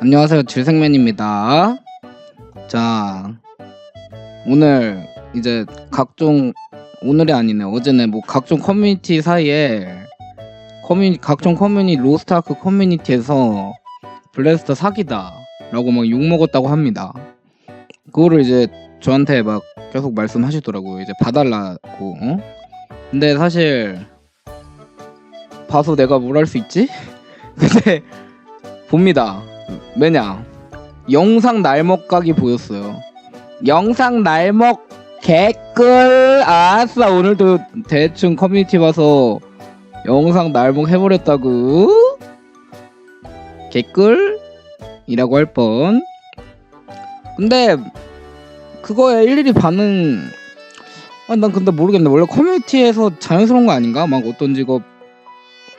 안녕하세요 질생맨입니다. 자 오늘 이제 각종 오늘이 아니네 어제는 뭐 각종 커뮤니티 사이에 커뮤니 각종 커뮤니 로스트아크 커뮤니티에서 블래스터 사기다 라고 막 욕 먹었다고 합니다. 그거를 이제 저한테 막 계속 말씀하시더라고요. 이제 봐달라고. 어? 근데 사실 봐서 내가 뭘 할 수 있지? 근데 봅니다. 왜냐? 영상 날먹 각이 보였어요. 영상 날먹 개꿀 아싸 오늘도 대충 커뮤니티 봐서 영상 날먹 해버렸다고 개꿀이라고 할 뻔. 근데 그거에 일일이 반응 아, 난 근데 모르겠네. 원래 커뮤니티에서 자연스러운 거 아닌가? 막 어떤 직업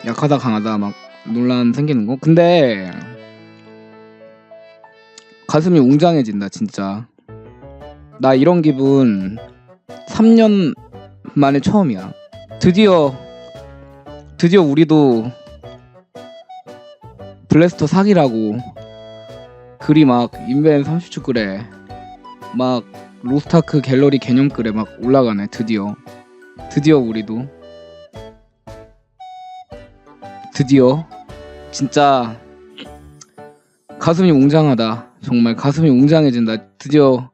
약하다 강하다 막 논란 생기는 거. 근데 가슴이 웅장해진다 진짜. 나 이런 기분 3년 만에 처음이야. 드디어 드디어 우리도 블래스터 사기라고 글이 막 인벤 30초 글에 막 로스타크 갤러리 개념 글에 막 올라가네 드디어 드디어 우리도 드디어 진짜 가슴이 웅장하다 정말 가슴이 웅장해진다. 드디어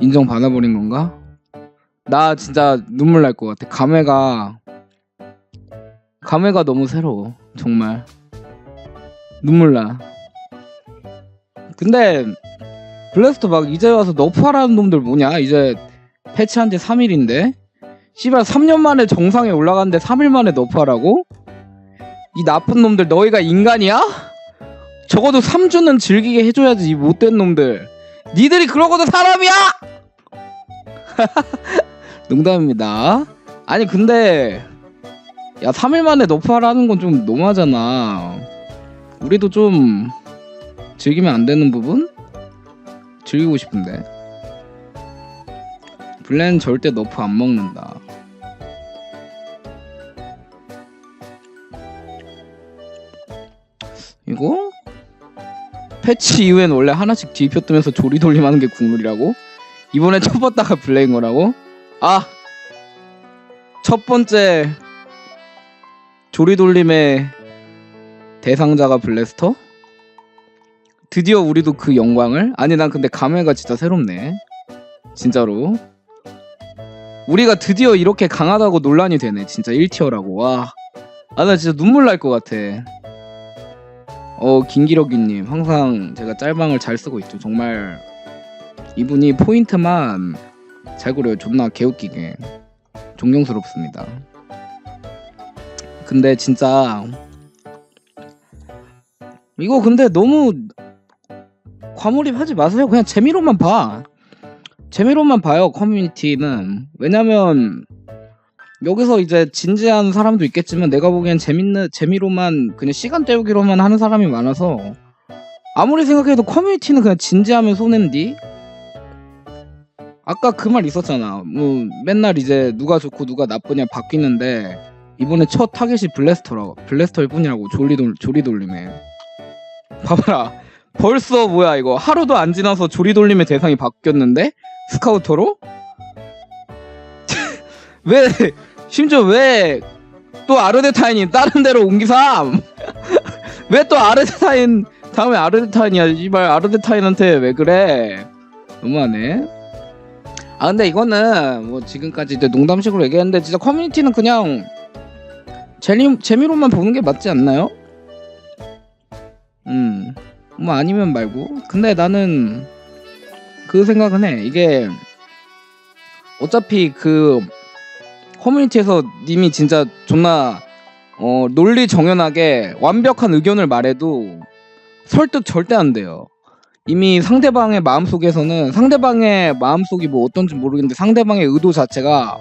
인정 받아버린 건가? 나 진짜 눈물 날 것 같아. 감회가 감회가 너무 새로워. 정말. 눈물 나. 근데 블래스터 막 이제 와서 너프하라는 놈들 뭐냐? 이제 패치한 지 3일인데? 씨발 3년 만에 정상에 올라갔는데 3일 만에 너프하라고? 이 나쁜 놈들 너희가 인간이야? 적어도 3주는 즐기게 해줘야지 이 못된 놈들. 니들이 그러고도 사람이야? 농담입니다. 아니 근데 야 3일 만에 너프하라는 건 좀 너무하잖아. 우리도 좀 즐기면 안 되는 부분? 즐기고 싶은데. 블렌 절대 너프 안 먹는다 패치 이후엔 원래 하나씩 뒤집혀 뜨면서 조리 돌림 하는 게 국룰이라고? 이번에 쳐봤다가 블레인 거라고? 아! 첫 번째 조리 돌림의 대상자가 블래스터? 드디어 우리도 그 영광을? 아니 난 근데 감회가 진짜 새롭네 진짜로 우리가 드디어 이렇게 강하다고 논란이 되네 진짜 1티어라고 와 아 나 진짜 눈물 날 것 같아 어 김기덕이님 항상 제가 짤방을 잘 쓰고 있죠. 정말 이분이 포인트만 잘 그려요. 존나 개웃기게. 존경스럽습니다. 근데 진짜 이거 근데 너무 과몰입하지 마세요. 그냥 재미로만 봐. 재미로만 봐요 커뮤니티는. 왜냐면 여기서 이제 진지한 사람도 있겠지만 내가 보기엔 재밌는 재미로만 그냥 시간 때우기로만 하는 사람이 많아서 아무리 생각해도 커뮤니티는 그냥 진지하면 손해인디? 아까 그 말 있었잖아. 뭐 맨날 이제 누가 좋고 누가 나쁘냐 바뀌는데 이번에 첫 타겟이 블래스터라 블래스터일 뿐이라고 조리 돌 조리 돌림에. 봐봐라. 벌써 뭐야 이거. 하루도 안 지나서 조리 돌림의 대상이 바뀌었는데? 스카우터로? 왜 심지어 왜 또 아르데타인이 다른 데로 옮기삼 왜 또 아르데타인 다음에 아르데타인이야 이발 아르데타인한테 왜 그래 너무하네 아 근데 이거는 뭐 지금까지 농담식으로 얘기했는데 진짜 커뮤니티는 그냥 재미, 재미로만 보는 게 맞지 않나요? 음, 뭐 아니면 말고. 근데 나는 그 생각은 해. 이게 어차피 그 커뮤니티에서 님이 진짜 존나 어, 논리 정연하게 완벽한 의견을 말해도 설득 절대 안 돼요. 이미 상대방의 마음속에서는 상대방의 마음속이 뭐 어떤지 모르겠는데 상대방의 의도 자체가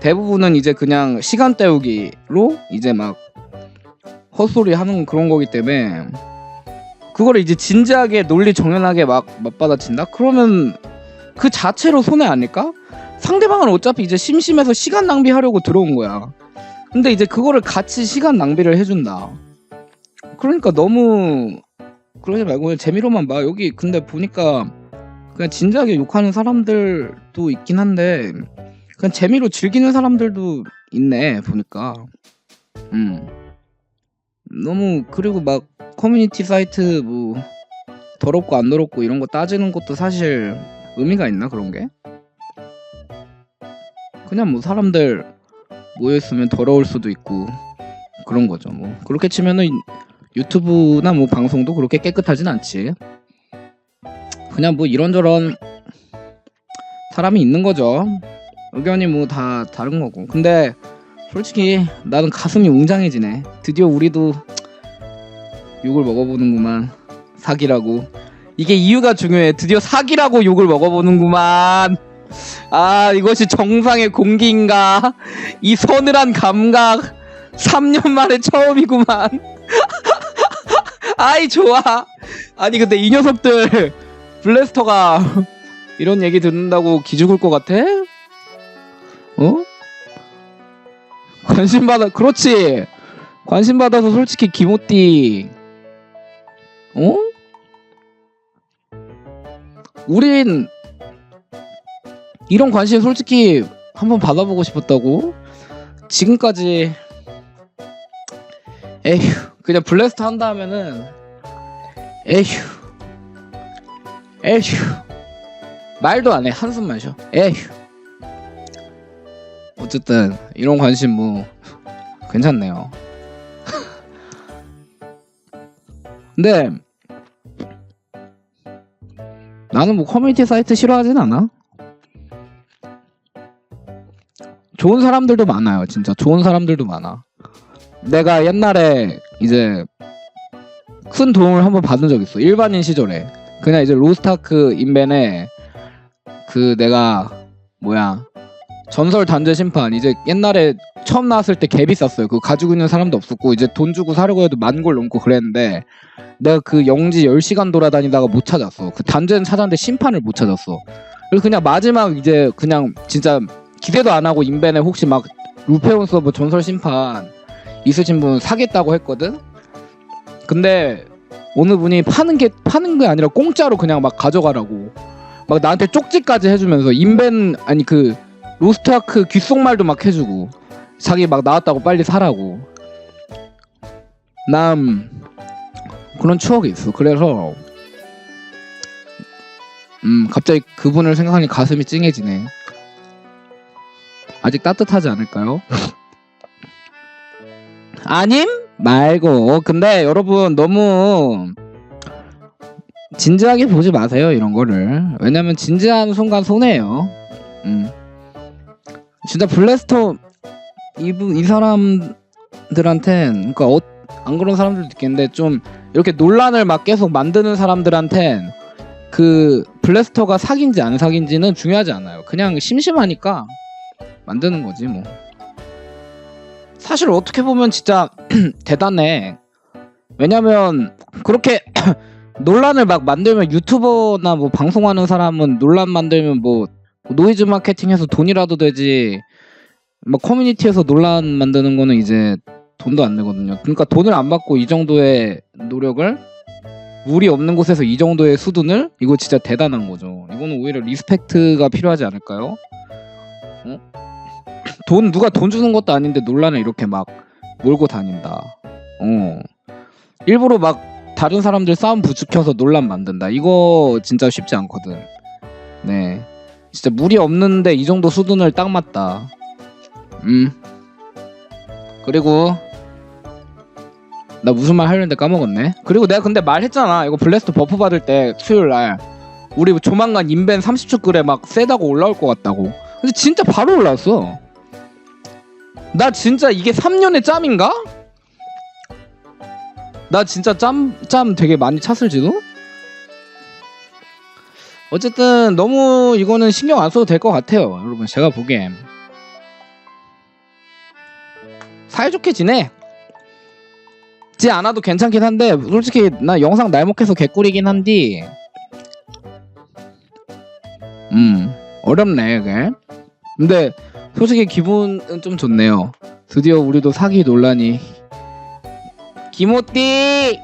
대부분은 이제 그냥 시간 때우기로 이제 막 헛소리 하는 그런 거기 때문에 그거를 이제 진지하게 논리 정연하게 막 맞받아친다? 그러면 그 자체로 손해 아닐까? 상대방은 어차피 이제 심심해서 시간 낭비하려고 들어온 거야. 근데 이제 그거를 같이 시간 낭비를 해준다. 그러니까 너무 그러지 말고 재미로만 봐. 여기 근데 보니까 그냥 진지하게 욕하는 사람들도 있긴 한데 그냥 재미로 즐기는 사람들도 있네 보니까. 음. 너무 그리고 막 커뮤니티 사이트 뭐 더럽고 안 더럽고 이런 거 따지는 것도 사실 의미가 있나 그런 게? 그냥 뭐 사람들 모여 있으면 더러울 수도 있고 그런 거죠. 뭐 그렇게 치면은 유튜브나 뭐 방송도 그렇게 깨끗하진 않지. 그냥 뭐 이런저런 사람이 있는 거죠. 의견이 뭐 다 다른 거고. 근데 솔직히 나는 가슴이 웅장해지네. 드디어 우리도 욕을 먹어보는구만. 사기라고. 이게 이유가 중요해. 드디어 사기라고 욕을 먹어보는구만. 아, 이것이 정상의 공기인가? 이 서늘한 감각. 3년 만에 처음이구만. 아이, 좋아. 아니, 근데 이 녀석들, 블래스터가 이런 얘기 듣는다고 기죽을 것 같아? 어? 관심 받아, 그렇지. 관심 받아서 솔직히 기모띠, 어? 우린 이런 관심 솔직히 한번 받아보고 싶었다고? 지금까지 에휴 그냥 블래스터 한다 하면은 에휴 에휴. 말도 안 해 한숨만 쉬어. 에휴. 어쨌든 이런 관심 뭐 괜찮네요. 근데 나는 뭐 커뮤니티 사이트 싫어하진 않아 좋은 사람들도 많아요 진짜. 좋은 사람들도 많아. 내가 옛날에 이제 큰 도움을 한번 받은 적 있어. 일반인 시절에. 그냥 이제 로스타크 인벤에 그 내가 뭐야 전설 단죄 심판. 이제 옛날에 처음 나왔을 때 개 비쌌어요. 그거 가지고 있는 사람도 없었고 이제 돈 주고 사려고 해도 만 골 넘고 그랬는데 내가 그 영지 10시간 돌아다니다가 못 찾았어. 그 단죄는 찾았는데 심판을 못 찾았어. 그래서 그냥 마지막 이제 그냥 진짜 기대도 안 하고 인벤에 혹시 막 루페온 서버 전설 심판 있으신 분 사겠다고 했거든. 근데 어느 분이 파는 게 파는 게 아니라 공짜로 그냥 막 가져가라고. 막 나한테 쪽지까지 해주면서 인벤 아니 그 로스트아크 귓속말도 막 해주고 자기 막 나왔다고 빨리 사라고. 난 그런 추억이 있어. 그래서 음 갑자기 그분을 생각하니 가슴이 찡해지네 아직 따뜻하지 않을까요? 아님? 말고. 근데 여러분 너무 진지하게 보지 마세요 이런 거를. 왜냐면 진지한 순간 손해요. 음. 진짜 블래스터 이분 이 사람들한텐 그러니까 어, 안 그런 사람들도 있겠는데 좀 이렇게 논란을 막 계속 만드는 사람들한텐 그 블래스터가 사기인지 안 사기인지는 중요하지 않아요. 그냥 심심하니까 만드는 거지 뭐 사실 어떻게 보면 진짜 대단해. 왜냐면 그렇게 논란을 막 만들면 유튜버나 뭐 방송하는 사람은 논란 만들면 뭐 노이즈 마케팅해서 돈이라도 되지. 막 커뮤니티에서 논란 만드는 거는 이제 돈도 안 내거든요. 그러니까 돈을 안 받고 이 정도의 노력을 물이 없는 곳에서 이 정도의 수준을 이거 진짜 대단한 거죠. 이거는 오히려 리스펙트가 필요하지 않을까요? 어? 돈 누가 돈 주는 것도 아닌데 논란을 이렇게 막 몰고 다닌다. 어. 일부러 막 다른 사람들 싸움 부추켜서 논란 만든다. 이거 진짜 쉽지 않거든. 네. 진짜 물이 없는데 이 정도 수준을 딱 맞다. 음. 그리고 나 무슨 말 하려는데 까먹었네. 그리고 내가 근데 말했잖아. 이거 블래스트 버프 받을 때 수요일 날 우리 조만간 인벤 30초 끌에 막 세다고 올라올 것 같다고. 근데 진짜 바로 올라왔어. 나 진짜 이게 3년의 짬인가? 나 진짜 짬, 짬 되게 많이 찼을지도? 어쨌든 너무 이거는 신경 안 써도 될 것 같아요. 여러분, 제가 보기엔. 사이좋게 지내. 지 않아도 괜찮긴 한데, 솔직히 나 영상 날먹해서 개꿀이긴 한디. 음, 어렵네, 이게. 근데, 솔직히 기분은 좀 좋네요. 드디어 우리도 사기 논란이 김호띠